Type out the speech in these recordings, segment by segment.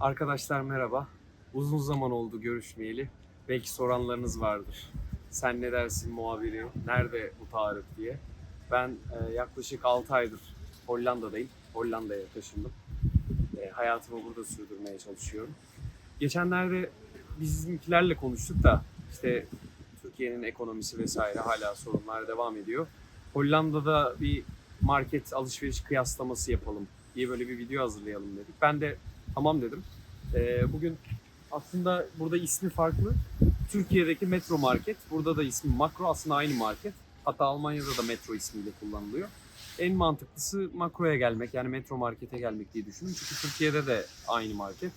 Arkadaşlar merhaba. Uzun zaman oldu görüşmeyeli. Belki soranlarınız vardır. Sen ne dersin muhabiri? Nerede bu tarih diye. Ben e, yaklaşık 6 aydır Hollanda'dayım. Hollanda'ya taşındım. E, hayatımı burada sürdürmeye çalışıyorum. Geçenlerde bizimkilerle konuştuk da işte Türkiye'nin ekonomisi vesaire hala sorunlar devam ediyor. Hollanda'da bir market alışveriş kıyaslaması yapalım diye böyle bir video hazırlayalım dedik. Ben de tamam dedim. Ee, bugün aslında burada ismi farklı. Türkiye'deki Metro Market. Burada da ismi Makro aslında aynı market. Hatta Almanya'da da Metro ismiyle kullanılıyor. En mantıklısı Makro'ya gelmek yani Metro Market'e gelmek diye düşündüm. Çünkü Türkiye'de de aynı market.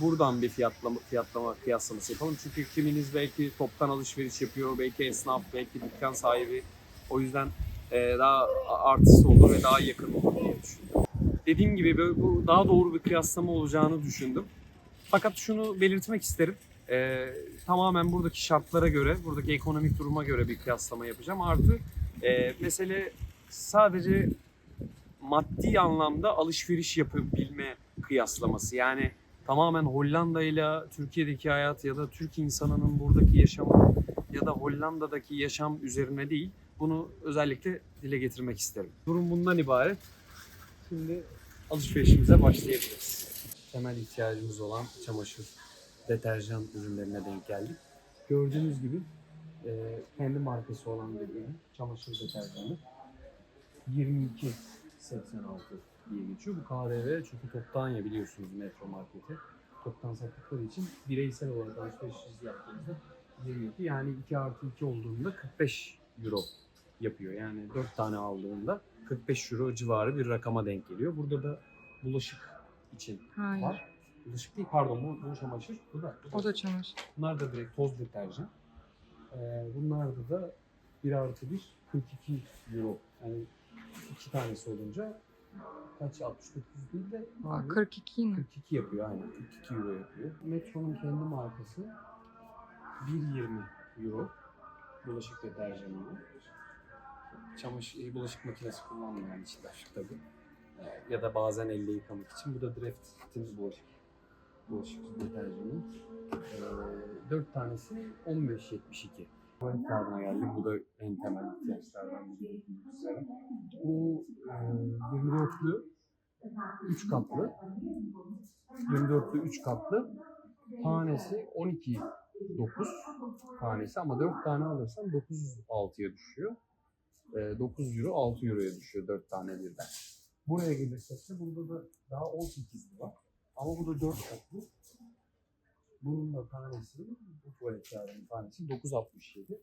Buradan bir fiyatlama, fiyatlama kıyaslaması yapalım. Çünkü kiminiz belki toptan alışveriş yapıyor, belki esnaf, belki dükkan sahibi. O yüzden e, daha artısı olur ve daha yakın olur diye düşündüm. Dediğim gibi bu daha doğru bir kıyaslama olacağını düşündüm. Fakat şunu belirtmek isterim. E, tamamen buradaki şartlara göre, buradaki ekonomik duruma göre bir kıyaslama yapacağım. Artı e, mesele sadece maddi anlamda alışveriş yapabilme kıyaslaması. Yani tamamen Hollanda ile Türkiye'deki hayat ya da Türk insanının buradaki yaşamı ya da Hollanda'daki yaşam üzerine değil. Bunu özellikle dile getirmek isterim. Durum bundan ibaret. Şimdi alışverişimize başlayabiliriz. Temel ihtiyacımız olan çamaşır, deterjan ürünlerine denk geldik. Gördüğünüz gibi e, kendi markası olan dediğim çamaşır deterjanı 22.86 diye geçiyor. Bu KDV çünkü Toptanya biliyorsunuz metro marketi. Toptan sattıkları için bireysel olarak alışveriş yaptığınızda 22 yani 2 artı 2 olduğunda 45 euro yapıyor. Yani 4 tane aldığında 45 euro civarı bir rakama denk geliyor. Burada da bulaşık için Hayır. var. Bulaşık değil pardon bu, bu çamaşır. Bu da, bu da O da çamaşır. Bunlar da direkt toz deterjan. Ee, bunlarda da 1 artı 1 42 euro. Yani iki tanesi olunca kaç 69 değil de Aa, abi, 42 mi? 42 yapıyor aynen. 42 euro yapıyor. Metro'nun kendi markası 1.20 euro bulaşık deterjanı. Çamaşır, e, bulaşık makinesi kullanmayan içler tabii. Ee, Ya da bazen elle yıkamak için. Bu da Draft'in bulaşık bulaşık deterjanı. Ee, 4 tanesi 15.72. Tuvalet kağıdına geldik. Bu da en temel ihtiyaçlardan biri. Bu e, 24'lü 3 katlı. 24'lü 3 katlı. Tanesi 12 9 tanesi ama 4 tane alırsan 9 6'ya düşüyor. E, 9 euro 6 euroya düşüyor 4 tane birden. Buraya gelirsek de burada da daha 18 var. Ama bu da 4 katlı. Bunun da tanesi, bu tuvalet kağıdının tanesi 9.67.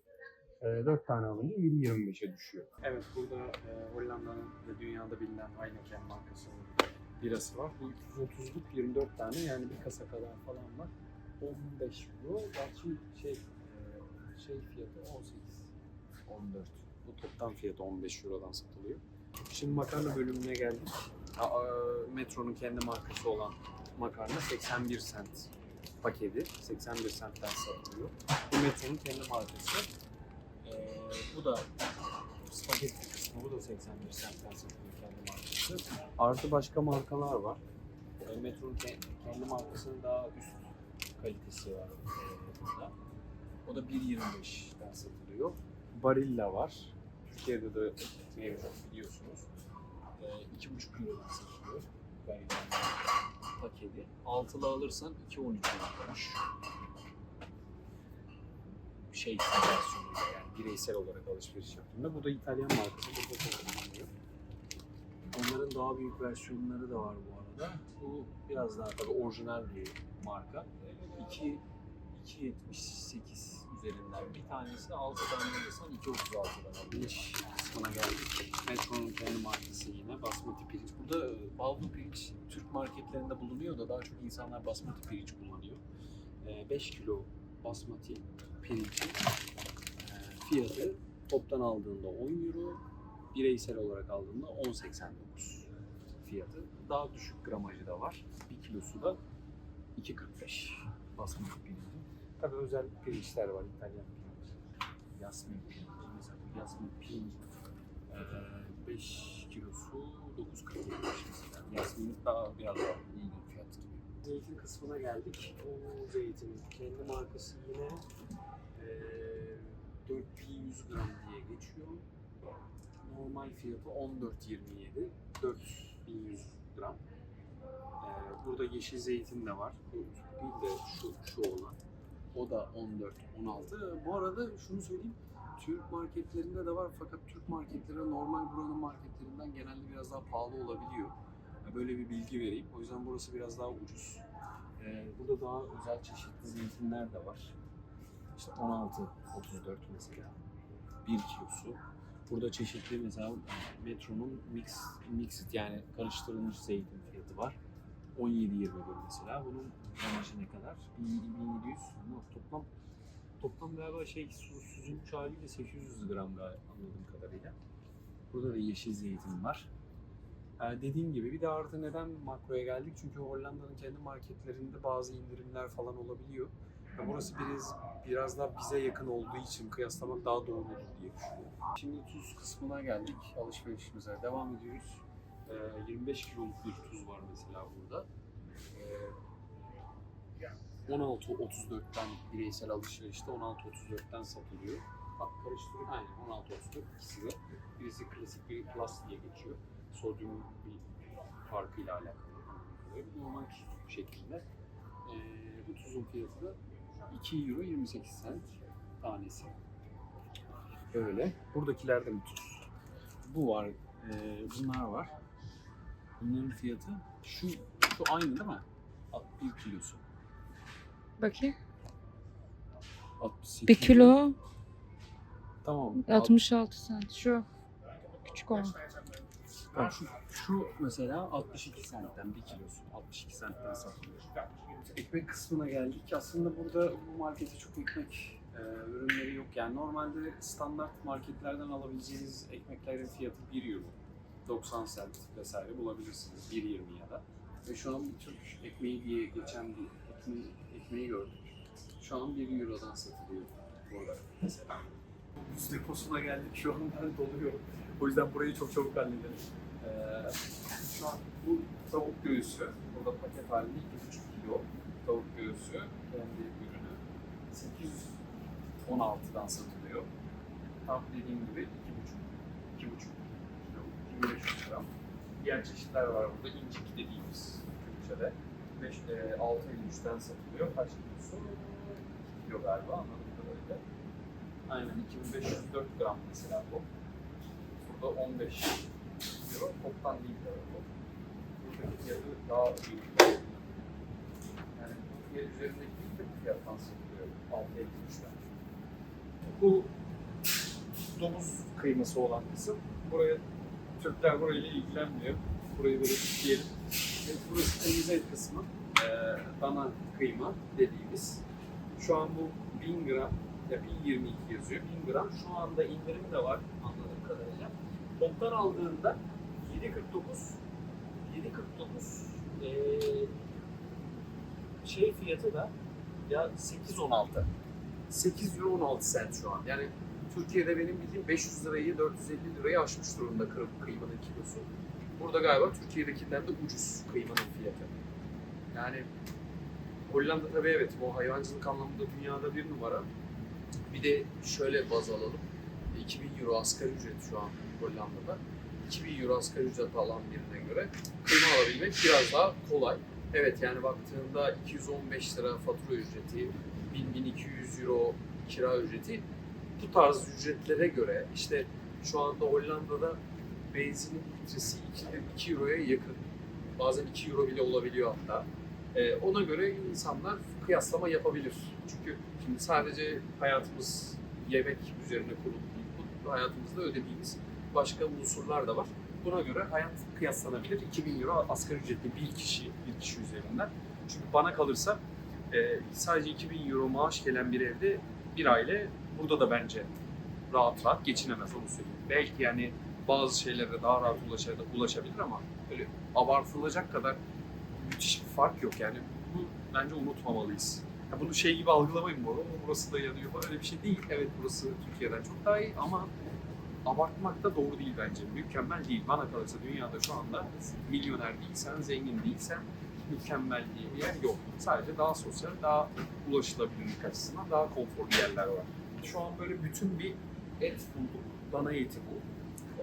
E, 4 tane alınca 7.25'e düşüyor. Evet burada e, Hollanda'nın ve dünyada bilinen Heineken markasının birası var. Bu 330'luk 24 tane yani bir kasa kadar falan var. 15 euro. Gerçi şey, e, şey fiyatı 18, 14. Bu toptan fiyatı 15 eurodan satılıyor. Şimdi makarna bölümüne geldik. Metro'nun kendi markası olan makarna 81 cent paketi. 81 centten satılıyor. Bu Metro'nun kendi markası. Ee, bu da spagetti kısmı. Bu da 81 centten satılıyor kendi markası. Artı başka markalar var. Ee, Metro'nun ke- kendi markasının daha üst kalitesi var burada. O da 1.25'ten satılıyor. Barilla var. Türkiye'de de mevcut biliyorsunuz. Ee, 2.5 Euro'dan satılıyor. Barilla paketi. Altılı alırsan 2.13 Euro'ymuş. Şey versiyonuyla yani bireysel olarak alışveriş yaptığında. Bu da İtalyan markası. Burada çok kullanılıyor. Onların daha büyük versiyonları da var bu arada. Bu biraz daha tabii orijinal bir marka. 2 2.78 üzerinden bir tanesi 6 tane alırsan 2.36'dan alıyor. kısmına geldik. Metro'nun kendi markası yine basmati pirinç. Burada e, ballı pirinç Türk marketlerinde bulunuyor da daha çok insanlar basmati pirinç kullanıyor. 5 kilo basmati pirincin e, fiyatı toptan aldığında 10 euro, bireysel olarak aldığında 10.89 fiyatı. Daha düşük gramajı da var. 1 kilosu da 2.45 basmati pirinci. Tabii özel pirinçler var İtalyan pirinci. Yasmin pirinci. Mesela bu yasmin pirinci 5 kilosu 9.45 mesela. Yasmin daha biraz daha uygun fiyat gibi. zeytin kısmına geldik. Bu zeytin kendi markası yine eee 4100 gram diye geçiyor. Normal fiyatı 14.27. 4100 gram. Eee, burada yeşil zeytin de var. Bu değil de şu, şu olan. O da 14, 16. Bu arada şunu söyleyeyim. Türk marketlerinde de var fakat Türk marketleri normal buranın marketlerinden genelde biraz daha pahalı olabiliyor. Böyle bir bilgi vereyim. O yüzden burası biraz daha ucuz. Ee, burada daha özel çeşitli zeytinler de var. İşte 16, 34 mesela. 1 kilosu. Burada çeşitli mesela Metro'nun mix, mixed yani karıştırılmış zeytin fiyatı var. 17.21 mesela. Bunun gramajı ne kadar? 1700 ama toplam toplam galiba şey su, süzülmüş haliyle 800 gram galiba anladığım kadarıyla. Burada da yeşil zeytin var. Ee, dediğim gibi bir de artı neden makroya geldik? Çünkü Hollanda'nın kendi marketlerinde bazı indirimler falan olabiliyor. Ve burası biraz biraz daha bize yakın olduğu için kıyaslamak daha doğru olur diye düşünüyorum. Şimdi tuz kısmına geldik. Alışverişimize devam ediyoruz. Ee, 25 kiloluk bir tuz var mesela burada. Ee, 16.34'ten bireysel alışverişte 16.34'ten satılıyor. Bak karıştırıp aynen 16.34 ikisi de. Birisi klasik biri plus diye geçiyor. Sodyum bir farkıyla alakalı. Normal tuz şeklinde. Ee, bu tuzun fiyatı da 2 euro 28 cent tanesi. Öyle. Buradakiler de bu tuz. Bu var. ee, bunlar var. Bunların fiyatı şu şu aynı değil mi? 1 kilosu. Bakayım. 68. 1 kilo Tamam. 66 cent. Şu. Küçük olan. Bak şu, şu mesela 62 centten 1 kilosu 62 centten satılıyor. Ekmek kısmına geldik. Aslında burada bu markette çok ekmek e, ürünleri yok. Yani normalde standart marketlerden alabileceğiniz ekmeklerin fiyatı 1 euro. 90 cent vesaire bulabilirsiniz. 1.20 ya da. Ve şu an bir ekmeği diye geçen bir ekmeği, ekmeği gördük. Şu an 1 eurodan satılıyor burada mesela. Buz deposuna geldik. Şu an ben doluyorum. O yüzden burayı çok çabuk halledelim. Ee, şu an bu tavuk göğüsü, burada paket halinde 2,5 kilo tavuk göğüsü kendi ürünü 816'dan satılıyor. Tam dediğim gibi 2,5 2,5 kilo, 2500 gram. Diğer çeşitler var burada, incik dediğimiz Türkçe'de. 5, e, 6,53'ten satılıyor. Kaç kilosu? 2 kilo galiba anladığım kadarıyla. Aynen 2504 gram mesela bu. Burada 15 euro. Toptan değil tabii bu. Buradaki fiyatı daha büyük. Yani bu fiyat üzerindeki de bu fiyattan satılıyor. 6.53'ten. Bu domuz kıyması olan kısım. Buraya Türkler burayla ilgilenmiyor. Burayı böyle diyelim. Evet, burası temiz et kısmı. Ee, dana kıyma dediğimiz. Şu an bu 1000 gram ya 1022 yazıyor. 1000 gram. Şu anda indirim de var anladığım kadarıyla. Toptan aldığında 7.49 7.49 ee, şey fiyatı da ya 8.16 8 euro 16 cent şu an. Yani Türkiye'de benim bildiğim 500 lirayı 450 lirayı aşmış durumda kı- kıymanın kilosu. Burada galiba Türkiye'dekinden de ucuz kıymanın fiyatı. Yani Hollanda tabii evet bu hayvancılık anlamında dünyada bir numara. Bir de şöyle baz alalım. 2000 euro asgari ücret şu an Hollanda'da. 2000 euro asgari ücret alan birine göre kıyma alabilmek biraz daha kolay. Evet yani baktığında 215 lira fatura ücreti, 1000-1200 euro kira ücreti bu tarz ücretlere göre işte şu anda Hollanda'da benzinin litresi 2, 2 euroya yakın. Bazen 2 euro bile olabiliyor hatta. Ee, ona göre insanlar kıyaslama yapabilir. Çünkü şimdi sadece hayatımız yemek üzerine kurulu değil. Bu hayatımızda ödediğimiz başka unsurlar da var. Buna göre hayat kıyaslanabilir. 2000 euro asgari ücretli bir kişi, bir kişi üzerinden. Çünkü bana kalırsa e, sadece 2000 euro maaş gelen bir evde bir aile burada da bence rahat rahat geçinemez onu söyleyeyim. Belki yani bazı şeylere daha rahat ulaşabilir, ulaşabilir ama böyle abartılacak kadar müthiş bir fark yok yani. Bunu bence unutmamalıyız. Ya bunu şey gibi algılamayın bu arada. Burası da yanıyor öyle bir şey değil. Evet burası Türkiye'den çok daha iyi ama abartmak da doğru değil bence. Mükemmel değil. Bana kalırsa dünyada şu anda milyoner değilsen, zengin değilsen mükemmel diye bir yer yok. Sadece daha sosyal, daha ulaşılabilirlik açısından daha konforlu yerler var. Şu an böyle bütün bir et bulduk. Dana eti bu.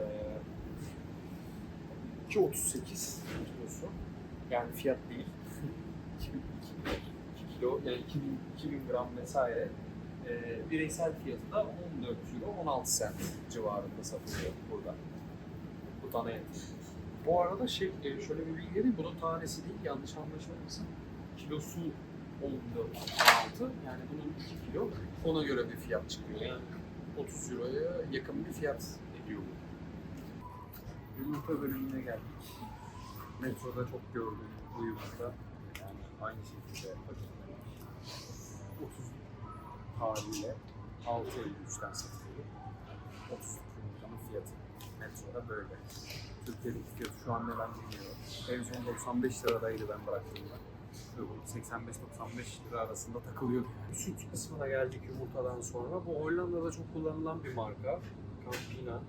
Ee, 2.38 kilosu. Yani fiyat değil. 2 kilo yani 2000, 2000 gram vesaire. Ee, bireysel fiyatı da 14 euro 16 cent civarında satılıyor burada. Bu dana eti. Bu arada şey e, şöyle bir bilgi vereyim. Bunun tanesi değil yanlış anlaşılmasın. Kilosu 14 yani bunun 2 kilo ona göre bir fiyat çıkıyor. Yani 30 euroya yakın bir fiyat ediyor bu. Yumurta bölümüne geldik. Metroda çok gördüğüm bu yumurta yani aynı şekilde paketlenmiş. 30 haliyle 6.53'ten satılıyor. 30 yumurtanın fiyatı. Metroda böyle. Türkiye'deki fiyatı şu an ne ben bilmiyorum. En son 95 liradaydı ben bıraktığımda. Ve bu 85-95 lira arasında takılıyordu. Süt kısmına geldik yumurtadan sonra. Bu Hollanda'da çok kullanılan bir marka. Campina.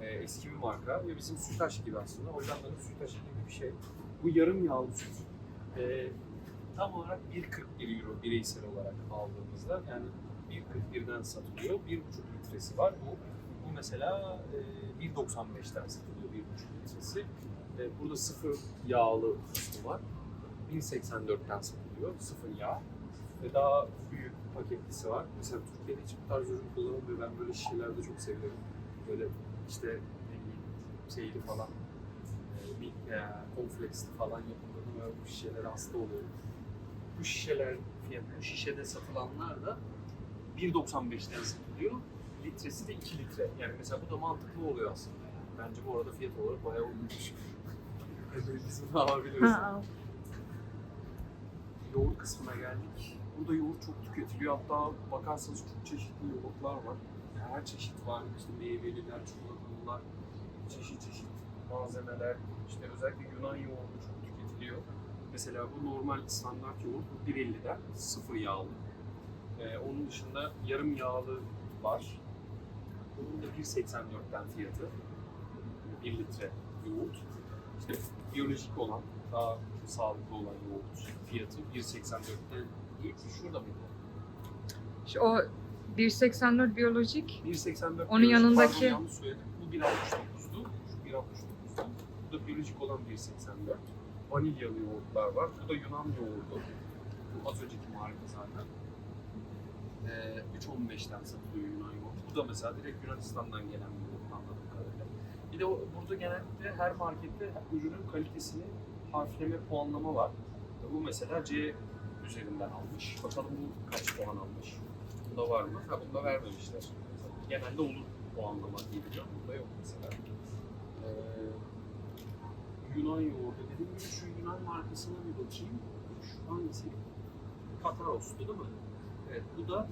Ee, eski bir marka ve bizim sütaş gibi aslında. Hollanda'nın sütaşı gibi bir şey. Bu yarım yağlı süt. Ee, tam olarak 1.41 euro bireysel olarak aldığımızda yani 1.41'den satılıyor. 1.5 litresi var. Bu bu mesela e, 1.95'ten satılıyor 1.5 litresi. E, burada sıfır yağlı kısmı var. 1.84'ten satılıyor. Sıfır yağ. Ve daha büyük paketlisi var. Mesela Türkiye'de hiç bu tarz ürün kullanılmıyor. Ben böyle şişelerde çok severim. Böyle işte ne bileyim şeyli falan e, bir e, kompleksli falan yapıldığını ve bu şişelere hasta oluyorum. Bu şişeler fiyatı, bu şişede satılanlar da 1.95'ten satılıyor. Litresi de 2 litre. Yani mesela bu da mantıklı oluyor aslında. Bence bu arada fiyat olarak bayağı uygunmuş. Biz bunu alabiliriz. Yoğurt kısmına geldik. Burada yoğurt çok tüketiliyor. Hatta bakarsanız çok çeşitli yoğurtlar var. Yani her çeşit var. İşte meyveliler, çikolatalılar, çeşit çeşit malzemeler. İşte özellikle Yunan yoğurdu çok tüketiliyor. Mesela bu normal standart yoğurt bu 1.50'den sıfır yağlı. Ee, onun dışında yarım yağlı var. Bunun da 1.84'ten fiyatı. 1 litre yoğurt. İşte biyolojik olan, daha sağlıklı olan yoğurt fiyatı 1.84'ten değil, şurada mıydı? Şu o 1.84 biyolojik. 1.84 Onun biyolojik, yanındaki- pardon, yanlış söyledim. Bu 1.69'du. Şu 1.69'du. Bu da biyolojik olan 1.84. Vanilyalı yoğurtlar var. Bu da Yunan yoğurdu. Bu az önceki marka zaten. Ee, 3.15'ten satılıyor Yunan yoğurdu. Bu da mesela direkt Yunanistan'dan gelen bir yoğurt anladığım kadarıyla. Bir de o, burada genellikle her markette ürünün kalitesini harfleme puanlama var. Bu mesela C üzerinden almış. Bakalım bu kaç puan almış? Bunda var mı? Ha bunda vermemişler. Genelde olur puanlama diye biliyorum. Bunda yok mesela. Ee, Yunan yoğurdu gibi şu Yunan markasına bir bakayım. Şu hangisi? Kataros'tu değil mi? Evet bu da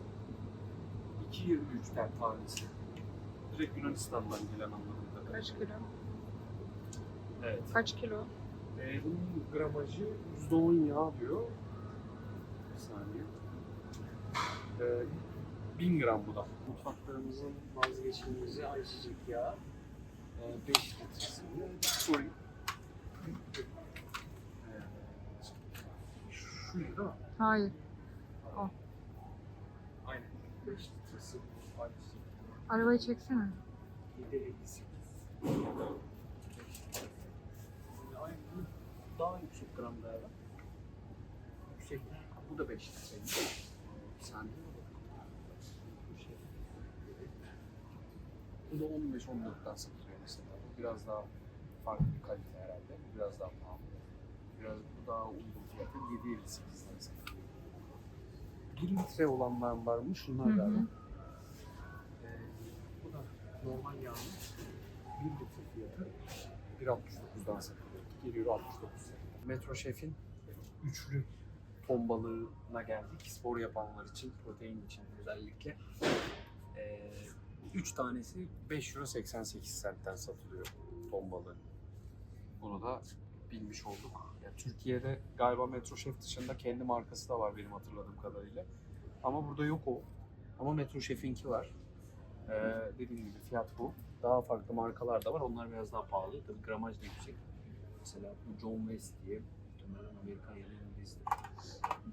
2.23'ten tanesi. Direkt Yunanistan'dan gelen kadarıyla. Kaç kilo? Evet. Kaç kilo? Ee, bunun gramajı %10 yağ diyor. Bir saniye. Ee, 1000 gram bu da. Mutfaklarımızın vazgeçilmezi ayçiçek yağı. Ee, 5 litresini sorry. Ee, şuydu değil mi? Hayır. Aynen. 5 litresi ayçiçek Arabayı çeksene. 758. Aynı daha yüksek gram değerli. Yüksek. Bu da 5 litre. Bir saniye. Bu. Bu da 15-14'ten satılıyor mesela. Bu biraz daha farklı bir kalite herhalde. Bu biraz daha pahalı. Biraz bu daha uygun fiyatı 7.58'den satılıyor. 1 litre olanlar var mı? Şunlar Hı hı. galiba. Ee, bu da normal yağın 1 litre fiyatı 1.69'dan satılıyor. Geliyor 69. Metro Şef'in üçlü ton balığına geldik. Spor yapanlar için, protein için özellikle. Ee, üç tanesi 5 euro 88 centten satılıyor ton balığı. Bunu da bilmiş olduk. Yani Türkiye'de galiba Metro Şef dışında kendi markası da var benim hatırladığım kadarıyla. Ama burada yok o. Ama Metro Şef'inki var. Ee, dediğim gibi fiyat bu. Daha farklı markalar da var. Onlar biraz daha pahalı. Tabii gramaj da yüksek. Mesela bu John West diye muhtemelen Amerikan ya da İngiliz'dir.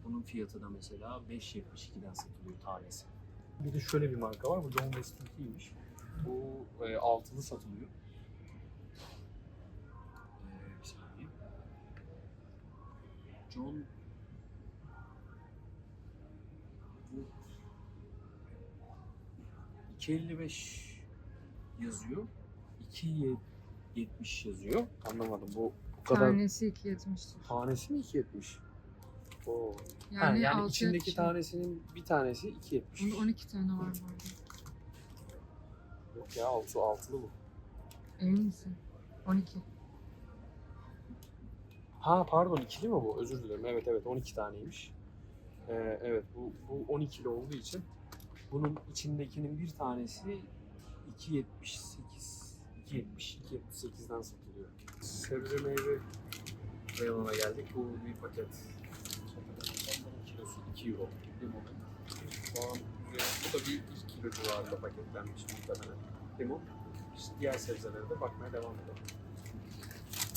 Bunun fiyatı da mesela 5.72'den satılıyor tanesi. Bir de şöyle bir marka var. Bu John West'inki Bu e, altılı satılıyor. Ee, bir saniye. John bu 255 yazıyor. 270 yazıyor. Anlamadım bu bu kadar. Tanesi 2.70'tir. Tanesi mi 2.70? Oo. Yani, Yani, yani altı içindeki şey. tanesinin bir tanesi 2.70. Bunda 12 tane var bu arada. Yok ya altı, altılı bu. Emin misin? 12. Ha pardon ikili mi bu? Özür dilerim. Evet evet 12 taneymiş. Ee, evet bu, bu 12'li olduğu için bunun içindekinin bir tanesi 2.78 2.70 2.78'den satılıyor. Sebze meyve reyonuna geldik. Bu bir paket. Kilosu 2 euro. Limon. Soğan, bu da bir 2 kilo civarında paketlenmiş muhtemelen. Limon. İşte diğer sebzelere de bakmaya devam edelim.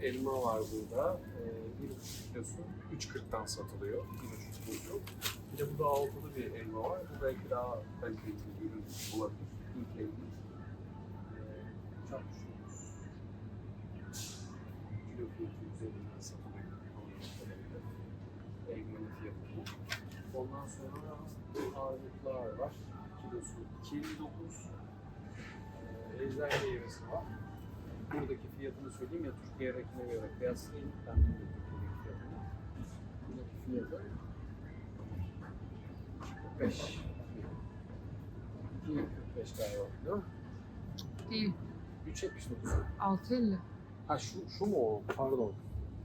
Elma var burada. Ee, kilosu 3.40'dan satılıyor. Bir buçuk kilosu. Bir de burada altılı bir elma var. Bu belki daha kaliteli bir ürün olabilir. İlk elma. Ee, çarpışıyoruz. Kilo bu. Ondan sonra armutlar var. Kilosu 2.59. Ee, ejder meyvesi var. Buradaki fiyatını söyleyeyim ya Türkiye'dekine göre kıyaslayayım. Ben bilmiyorum Türkiye'deki fiyatını. Buradaki fiyatı 45. 245 galiba mi? Değil. 3.79. 6.50. Ha şu, şu mu o? Pardon.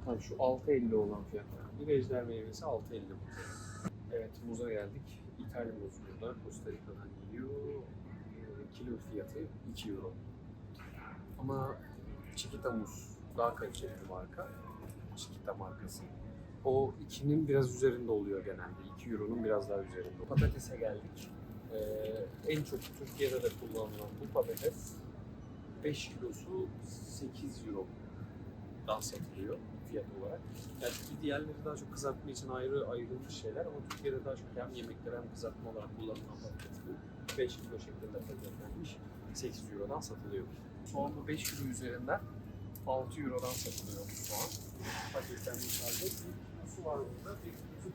Ha şu 6.50 olan fiyat. Bir ejder meyvesi 6.50 bu. Evet muza geldik. İtalya muzu burada. Costa Rica'dan geliyor. Kilo fiyatı 2 euro. Ama Chiquita muz daha kaliteli bir marka. Chiquita markası. O 2'nin biraz üzerinde oluyor genelde. 2 euronun biraz daha üzerinde. Patatese geldik. Ee, en çok Türkiye'de de kullanılan bu patates 5 kilosu 8 euro dan satılıyor fiyat olarak. Yani diğerleri daha çok kızartma için ayrı ayrılmış şeyler ama Türkiye'de daha çok hem yemekler hem kızartma olarak kullanılan patates bu. 5 kilo şeklinde paketlenmiş 8 eurodan satılıyor. Soğan bu 5 kilo üzerinden 6 eurodan satılıyor bu soğan. Paketlenmiş halde bir kilosu var burada. Bir kilosu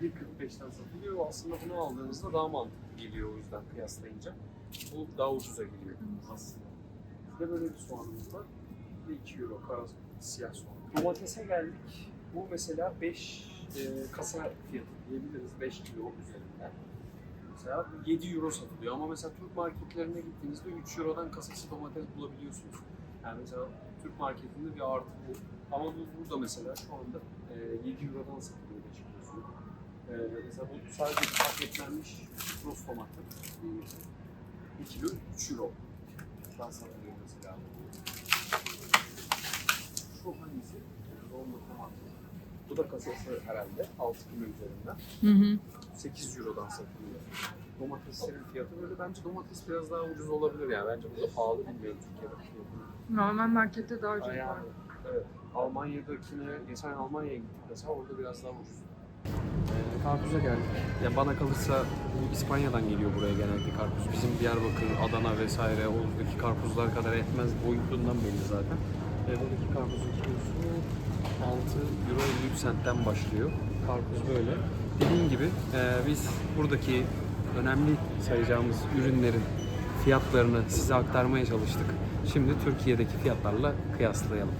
1.45'ten satılıyor. Aslında bunu aldığınızda daha mantıklı geliyor o yüzden kıyaslayınca. Bu daha ucuza geliyor aslında. De böyle bir soğanımız var. Bir de 2 euro kara siyah soğan. Domatese geldik. Bu mesela 5 e, kasa fiyatı diyebiliriz 5 kilo üzerinden. Mesela bu 7 euro satılıyor ama mesela Türk marketlerine gittiğinizde 3 eurodan kasası domates bulabiliyorsunuz. Yani mesela Türk marketinde bir artı bu. Ama bu burada mesela şu anda e, 7 eurodan satılıyor 5 kilosu. E, mesela bu sadece paketlenmiş roz domates. 1 kilo 3 euro. Daha satılıyor mesela bu. Şu hangisi? Domates. Bu da kasası herhalde 6 kilo üzerinden. Hı hı. 8 Euro'dan satılıyor. Domateslerin fiyatı böyle bence domates biraz daha ucuz olabilir yani. Bence burada pahalı bilmiyorum Türkiye'de fiyatını. Normal markette daha ucuz Yani, var. evet. Almanya'dakine, geçen Almanya'ya gittik mesela orada biraz daha ucuz. Karpuza geldik. Ya bana kalırsa bu İspanya'dan geliyor buraya genelde karpuz. Bizim Diyarbakır, Adana vesaire oradaki karpuzlar kadar etmez boyutundan belli zaten. Ee, buradaki karpuzun kilosu 6 euro 53 centten başlıyor. Karpuz böyle. Dediğim gibi e, biz buradaki önemli sayacağımız ürünlerin fiyatlarını size aktarmaya çalıştık. Şimdi Türkiye'deki fiyatlarla kıyaslayalım.